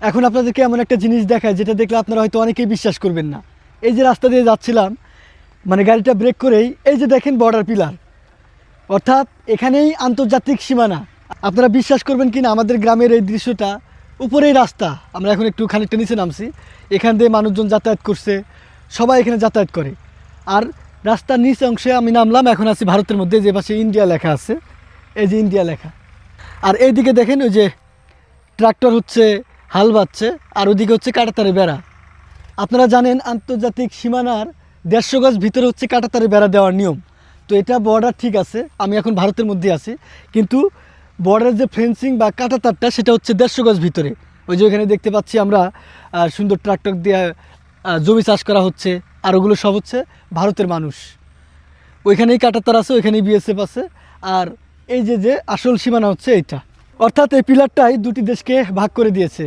এখন আপনাদেরকে এমন একটা জিনিস দেখায় যেটা দেখলে আপনারা হয়তো অনেকেই বিশ্বাস করবেন না। এই যে রাস্তা দিয়ে যাচ্ছিলাম মানে গাড়িটা ব্রেক করেই, এই যে দেখেন বর্ডার পিলার অর্থাৎ এখানেই আন্তর্জাতিক সীমানা। আপনারা বিশ্বাস করবেন কি না আমাদের গ্রামের এই দৃশ্যটা উপরেই রাস্তা। আমরা এখন একটু খানিকটা নিচে নামছি। এখান দিয়ে মানুষজন যাতায়াত করছে, সবাই এখানে যাতায়াত করে। আর রাস্তার নিচ অংশে আমি নামলাম, এখন আছি ভারতের মধ্যে, যে পাশে ইন্ডিয়া লেখা আছে। এই যে ইন্ডিয়া লেখা। আর এইদিকে দেখেন ওই যে ট্রাক্টর হচ্ছে হাল বাচ্ছে আর ওদিকে হচ্ছে কাটাতারে বেড়া। আপনারা জানেন আন্তর্জাতিক সীমানার দেড়শো গজ ভিতরে হচ্ছে কাটাতারে বেড়া দেওয়ার নিয়ম। তো এটা বর্ডার ঠিক আছে, আমি এখন ভারতের মধ্যে আছি। কিন্তু বর্ডারের যে ফেন্সিং বা কাটাতারটা, সেটা হচ্ছে দেড়শো গজ ভিতরে। ওই যে ওখানে দেখতে পাচ্ছি আমরা সুন্দর ট্রাক্টর দিয়ে জমি চাষ করা হচ্ছে, আর ওগুলো সব হচ্ছে ভারতের মানুষ। ওইখানেই কাটাতার আছে, ওইখানেই বিএসএফ আছে, আর এই যে যে আসল সীমানা হচ্ছে এইটা। অর্থাৎ এই পিলারটাই দুটি দেশকে ভাগ করে দিয়েছে।